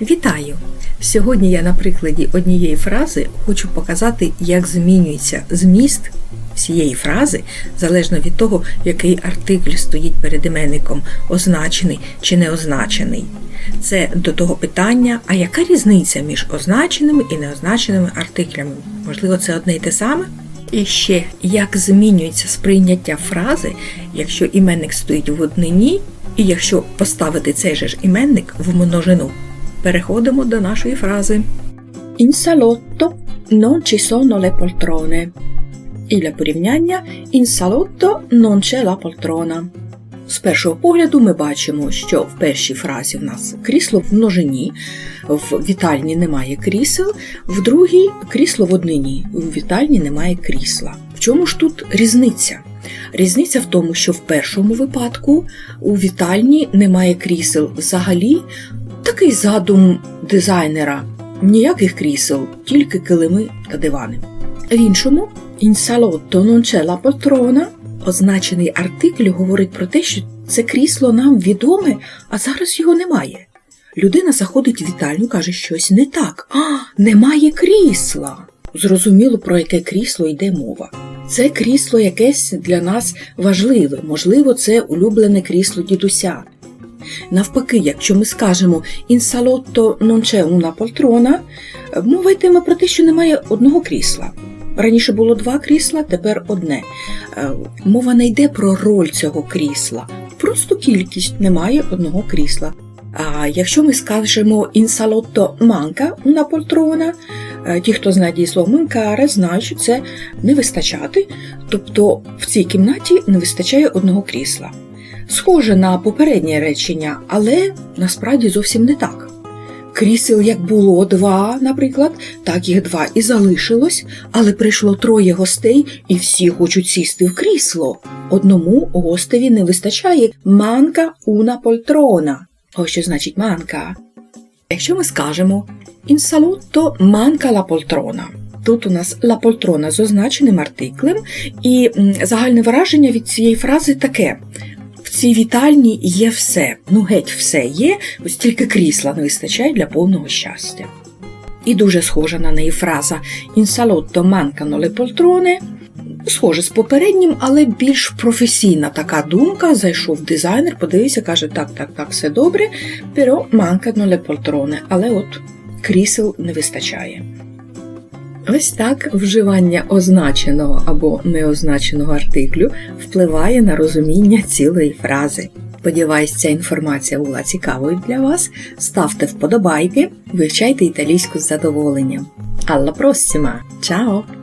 Вітаю! Сьогодні я на прикладі однієї фрази хочу показати, як змінюється зміст всієї фрази залежно від того, який артикль стоїть перед іменником, означений чи не означений. Це до того питання, а яка різниця між означеними і неозначеними артиклями? Можливо, це одне й те саме? І ще, як змінюється сприйняття фрази, якщо іменник стоїть в однині, і якщо поставити цей же ж іменник в множину. Переходимо до нашої фрази. In salotto non ci sono le poltrone. І для порівняння in salotto non c'è la poltrona. З першого погляду ми бачимо, що в першій фразі в нас крісло в множині, в вітальні немає крісел, в другій крісло в однині, в вітальні немає крісла. В чому ж тут різниця? Різниця в тому, що в першому випадку у вітальні немає крісел взагалі. Такий задум дизайнера. Ніяких крісел, тільки килими та дивани. В іншому salotto non c'è означений артикль говорить про те, що це крісло нам відоме, а зараз його немає. Людина заходить в вітальню, каже, щось не так. А, немає крісла. Зрозуміло, про яке крісло йде мова. Це крісло якесь для нас важливе, можливо, це улюблене крісло дідуся. Навпаки, якщо ми скажемо «in salotto non c'è una poltrona», мова йтиме про те, що немає одного крісла. Раніше було два крісла, тепер одне. Е, Мова не йде про роль цього крісла, просто кількість немає одного крісла. А якщо ми скажемо «in salotto manca una poltrona», е, ті, хто знає дієслово «mancare», знають, що це не вистачати, тобто в цій кімнаті не вистачає одного крісла. Схоже на попереднє речення, але насправді зовсім не так. Крісел як було два, наприклад, так їх два і залишилось, але прийшло троє гостей, і всі хочуть сісти в крісло. Одному гостеві не вистачає манка уна польтрона. Ось що значить манка. Якщо ми скажемо «in salotto manca la poltrona», Тут у нас ла польтрона з означеним артиклем, і загальне враження від цієї фрази таке: в цій вітальні є все, ну геть все є, ось тільки крісла не вистачає для повного щастя. І дуже схожа на неї фраза «In salotto mancano le poltrone», схоже з попереднім, але більш професійна така думка. Зайшов дизайнер, подивився, каже, так, так, так, все добре, però mancano le poltrone, але от крісел не вистачає. Ось так вживання означеного або неозначеного артиклю впливає на розуміння цілої фрази. Сподіваюсь, ця інформація була цікавою для вас. Ставте вподобайки, вивчайте італійську з задоволенням. Алла просіма! Ciao!